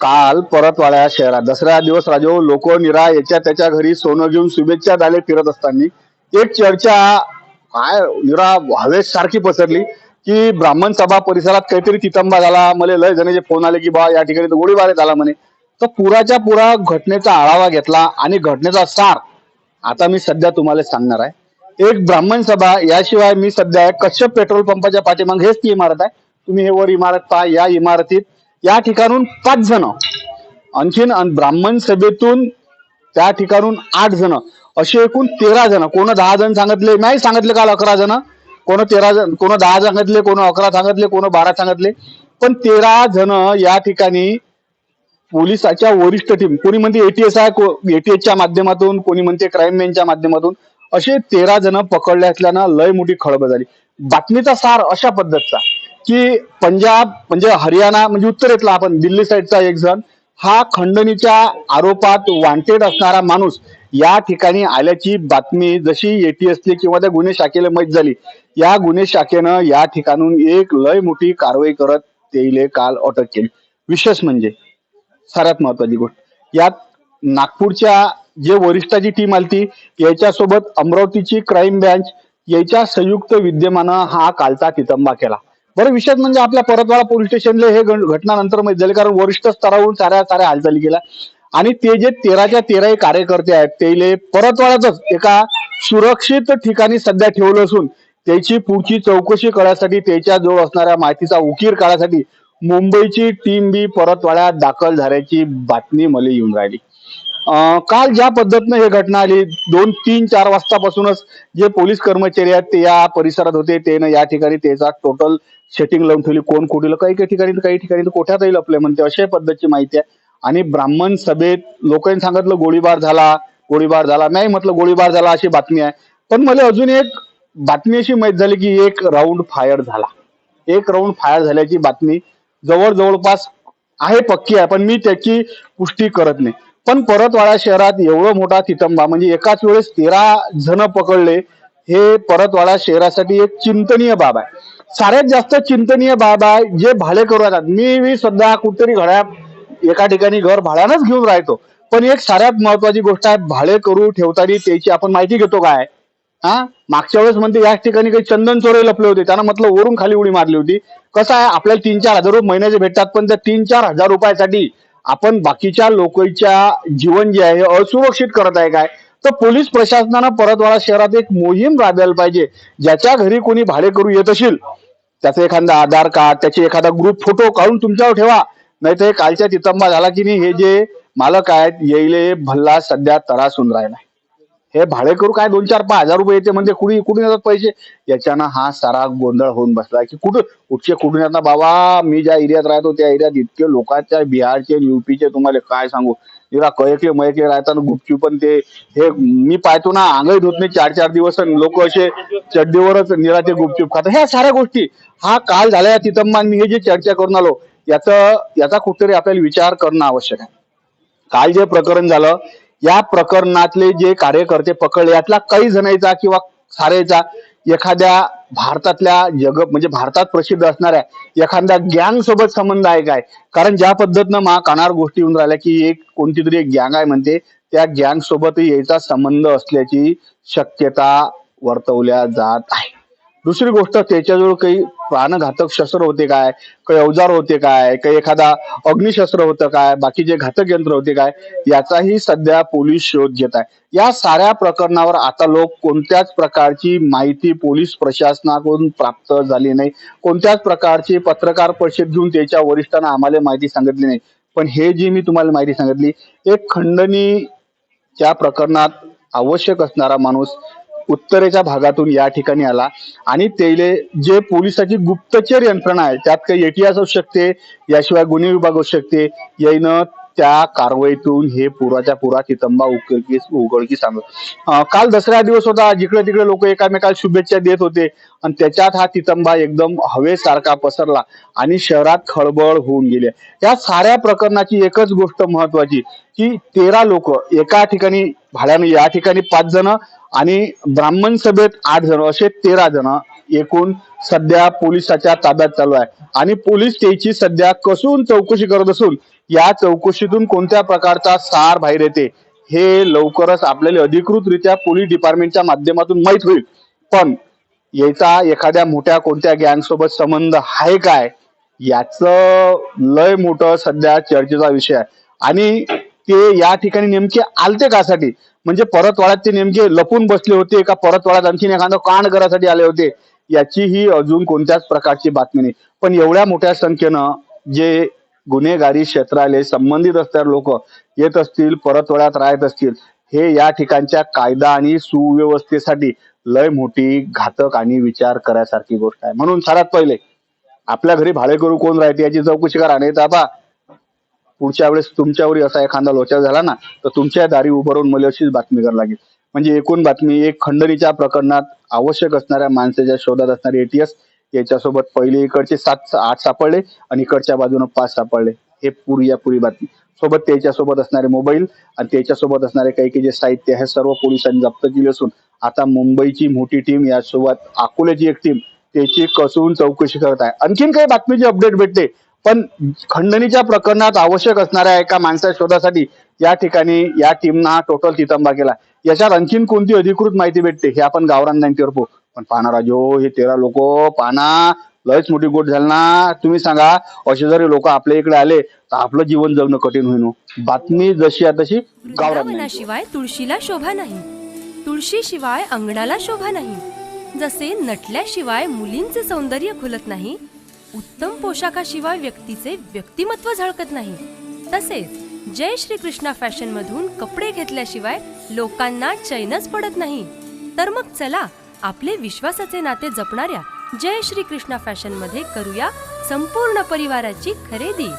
काल परतवाड्या शहरात. दसऱ्या दिवस राजो लोक निरा याच्या त्याच्या घरी सोनं घेऊन शुभेच्छा झाले फिरत असताना. एक चर्चा काय निरा हवेस सारखी पसरली की ब्राह्मण सभा परिसरात काहीतरी तितंबा झाला. मला लय जणांचे फोन आले की बा या ठिकाणी गोळीबार झाला म्हणे. तर पुराच्या पुरा घटनेचा आढावा घेतला आणि घटनेचा सार आता मी सध्या तुम्हाला सांगणार आहे. एक ब्राह्मण सभा याशिवाय मी सध्या कश्यप पेट्रोल पंपाच्या पाठीमाग हेच ती इमारत आहे. तुम्ही हे वर इमारत पहा या इमारतीत या ठिकाणून पाच जण. आणखीन ब्राह्मण सभेतून त्या ठिकाणून आठ जण. असे एकूण तेरा जण. कोण दहा जण सांगितले नाही सांगितले काल अकरा जण. कोण तेरा जण कोण दहा सांगितले कोण अकरा सांगितले कोण बारा सांगितले. पण तेरा जण या ठिकाणी पोलिसाच्या वरिष्ठ टीम कोणी म्हणते एटीएस आहे एटीएसच्या माध्यमातून कोणी म्हणते क्राईम मॅनच्या माध्यमातून. असे तेरा जण पकडले असल्यानं लय मोठी खळबळ झाली. बातमीचा सार अशा पद्धतीचा. की पंजाब म्हणजे हरियाणा म्हणजे उत्तरेतला आपण दिल्ली साईडचा एक जण हा खंडणीच्या आरोपात वांटेड असणारा माणूस या ठिकाणी आल्याची बातमी जशी एटीएसली किंवा त्या गुन्हे शाखेला माहीत झाली या गुन्हे शाखेनं या ठिकाणून एक लय मोठी कारवाई करत तेले काल अटक केली. विशेष म्हणजे सर्वात महत्वाची गोष्ट यात नागपूरच्या जे वरिष्ठाची टीम आलती याच्यासोबत अमरावतीची क्राईम ब्रँच याच्या संयुक्त विद्यमानं हा कालचा तितंबा केला. बरं विशेष म्हणजे आपल्या परतवाडा पोलीस स्टेशनला हे घटनानंतर घटना नंतर झाली कारण वरिष्ठ स्तरावरून साऱ्या साऱ्या हालचाली केल्या. आणि ते जे तेराच्या तेराही कार्यकर्ते आहेत ते परतवाड्यातच एका सुरक्षित ठिकाणी सध्या ठेवलं असून त्याची पुढची चौकशी करण्यासाठी त्याच्याजवळ असणाऱ्या माहितीचा उकीर काढण्यासाठी मुंबईची टीम बी परतवाड्यात दाखल झाल्याची बातमी मला येऊन राहिली. काल ज्या पद्धतीनं हे घटना आली दोन तीन चार वाजतापासूनच जे पोलीस कर्मचारी आहेत ते या परिसरात होते. त्यानं या ठिकाणी त्याचा टोटल सेटिंग लावून ठेवली. कोण कुठे काही काही ठिकाणी काही ठिकाणी कोठ्यात कोठ्यातही लपले म्हणते. अशा पद्धतीची माहिती आहे. आणि ब्राह्मण सभेत लोकांनी सांगितलं गोळीबार झाला गोळीबार झाला. नाही म्हटलं गोळीबार झाला अशी बातमी आहे. पण मला अजून एक बातमी अशी माहीत झाली की एक राऊंड फायर झाला. एक राऊंड फायर झाल्याची बातमी जवळ जवळपास आहे पक्की आहे. पण मी त्याची पुष्टी करत नाही. पण परतवाडा शहरात एवढं मोठा तितंबा म्हणजे एकाच वेळेस तेरा जण पकडले हे परतवाडा शहरासाठी एक चिंतनीय बाब आहे. साऱ्यात जास्त चिंतनीय बाब आहे जे भाडेकरू राहतात. मी मी सध्या कुठेतरी घड्या एका ठिकाणी घर भाड्यानंच घेऊन राहतो. पण एक साऱ्यात महत्वाची गोष्ट आहे भाडेकरू ठेवताना त्याची आपण माहिती घेतो काय? हा? मागच्या वेळेस म्हणते याच ठिकाणी काही चंदन चोरे लपले होते. त्यांना म्हटलं वरून खाली उडी मारली होती. कसं आहे आपल्याला तीन चार हजार रुपये महिन्याचे भेटतात पण त्या तीन चार हजार रुपयासाठी आपण बाकीच्या लोकांच्या जीवन जे आहे असुरक्षित करत आहे काय? तर पोलीस प्रशासनानं परतवाडा शहरात एक मोहीम राबवायला पाहिजे ज्याच्या घरी कोणी भाडे करू येत असेल. त्याचं एखादा आधार कार्ड त्याचे एखादा ग्रुप फोटो काढून तुमच्यावर ठेवा. नाही तर कालच्या तितंबा झाला की नाही हे जे मालक आहेत येईले भल्ला सध्या त्रास होऊन राहिला हे भाडे करू काय? दोन चार पाच हजार रुपये येते म्हणजे कुणी कुठून येतात पैसे? याच्यानं हा सारा गोंधळ होऊन बसला. की कुठं कुठचे कुठून येतात? बाबा मी ज्या एरियात राहतो त्या एरियात इतके लोकांच्या बिहारचे युपीचे तुम्हाला काय सांगू? निरा कयके मयकले राहतात गुपचूप पण ते हे मी पाहतो ना आंगळी धुत नाही चार चार दिवस लोक असे चड्डीवरच निराते गुपचूप खातात. ह्या साऱ्या गोष्टी. हा काल झाल्या तिथं तितंबान मी हे जे चर्चा करून आलो याचा याचा कुठेतरी आपल्याला विचार करणं आवश्यक आहे. काल जे प्रकरण झालं या प्रकरणातले जे कार्यकर्ते पकडले यातला काही जणांचा किंवा सारेचा एखाद्या भारतातल्या जग म्हणजे भारतात प्रसिद्ध असणाऱ्या एखाद्या गँग सोबत संबंध आहे काय? कारण ज्या पद्धतीनं मा कानार गोष्टी येऊन राहिल्या की एक कोणती तरी एक गँग आहे म्हणते त्या गँग सोबत याचा संबंध असल्याची शक्यता वर्तवल्या जात आहे. दुसरी गोष्ट त्याच्याजवळ काही प्राणघातक शस्त्र होते काय? काही अवजार होते काय? काही एखादा अग्निशस्त्र होतं काय? बाकीचे घातक यंत्र होते काय? याचाही सध्या पोलीस शोध घेत आहे. या साऱ्या प्रकरणावर आता लोक कोणत्याच प्रकारची माहिती पोलीस प्रशासनाकडून प्राप्त झाली नाही. कोणत्याच प्रकारची पत्रकार परिषद घेऊन त्याच्या वरिष्ठांना आम्हाला माहिती सांगितली नाही. पण हे जी मी तुम्हाला माहिती सांगितली एक खंडणीच्या प्रकरणात आवश्यक असणारा माणूस उत्तरेच्या भागातून या ठिकाणी आला. आणि त्याले जे पोलिसाची गुप्तचर यंत्रणा आहे त्यात काही एटीएस असू शकते याशिवाय गुन्हे विभाग असू शकते यानं त्या कारवाईतून हे पुराच्या पुरा तितंबा उघडकीस उघडकीस आणलं. काल दसरा दिवस होता. जिकडे तिकडे लोक एकामेकाला शुभेच्छा देत होते. आणि त्याच्यात हा तितंबा एकदम हवेसारखा पसरला आणि शहरात खळबळ होऊन गेली. या साऱ्या प्रकरणाची एकच गोष्ट महत्वाची की तेरा लोक एका ठिकाणी भाड्याने या ठिकाणी पाच जण आणि ब्राह्मण सभेत आठ जण असे तेरा जण एकूण सध्या पोलिसाच्या ताब्यात चालू आहे. आणि पोलीस त्याची सध्या कसून चौकशी करत असून या चौकशीतून कोणत्या प्रकारचा सार बाहेर येते हे लवकरच आपल्याला अधिकृतरित्या पोलीस डिपार्टमेंटच्या माध्यमातून माहीत होईल. पण याचा एखाद्या मोठ्या कोणत्या गँग सोबत संबंध आहे काय याच लय मोठं सध्या चर्चेचा विषय आहे. आणि ते या ठिकाणी नेमके आलते कासाठी? म्हणजे परतवाड्यात ते नेमके लपून बसले होते का परतवाड्यात आणखीन एखादं कांड करासाठी आले होते? याचीही अजून कोणत्याच प्रकारची बातमी नाही. पण एवढ्या मोठ्या संख्येनं जे गुन्हेगारी क्षेत्राले संबंधित असणारे लोक येत असतील परतवड्यात राहत असतील हे या ठिकाणच्या कायदा आणि सुव्यवस्थेसाठी लय मोठी घातक आणि विचार करायसारखी गोष्ट आहे. म्हणून सर्वात पहिले आपल्या घरी भाडेकरू कोण राहते याची चौकशी करा नाही तर आता पुढच्या वेळेस तुमच्यावर असा एखादा लोचा झाला ना तर तुमच्या दारी उभं राहून मला अशीच बातमी करावी लागेल. म्हणजे एकूण बातमी एक खंडणीच्या प्रकरणात आवश्यक असणाऱ्या माणसाच्या शोधात असणारे एटीएस याच्यासोबत पहिले इकडचे सात आठ सापडले आणि इकडच्या बाजूने पाच सापडले. हे पुरी या पुरी बातमी. सोबत त्याच्यासोबत असणारे मोबाईल आणि त्याच्यासोबत असणारे काही काही जे साहित्य हे सर्व पोलिसांनी जप्त केले असून आता मुंबईची मोठी टीम यासोबत अकोल्याची एक टीम त्याची कसून चौकशी करत आहे. आणखीन काही बातमीची अपडेट भेटते पण खंडणीच्या प्रकरणात आवश्यक असणाऱ्या एका माणसाच्या शोधासाठी या ठिकाणी या टीमनं हा टोटल तितंबा केला. याच्यात आणखीन कोणती अधिकृत माहिती भेटते हे आपण गावरान नाईन्टीवर पाहू. पण पाना राजो हे तेरा लोक पाना लयच मोठी गोट झाली ना. तुम्ही सांगा असे जरी लोक आपल्या इकडे आले तर आपलं जीवन जगणं कठीण होईन हो. बातमी जशी आहे तशी गावरान 94. वृंदावनाशिवाय तुळशीला शोभा नाही. तुळशीशिवाय अंगणाला शोभा नाही. जसे नटल्याशिवाय मुलींचे सौंदर्य खुलत नाही उत्तम पोशाखाशिवाय व्यक्तीचे व्यक्तिमत्व झळकत नाही. तसेच जय श्री कृष्णा फॅशन मधून कपडे घेतल्याशिवाय लोकांना चैनच पडत नाही. तर मग चला आपले विश्वासाचे नाते जपणाऱ्या जय श्री कृष्णा फॅशनमध्ये करूया संपूर्ण परिवाराची खरेदी.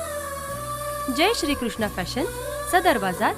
जय श्री कृष्णा फॅशन सदर बाजार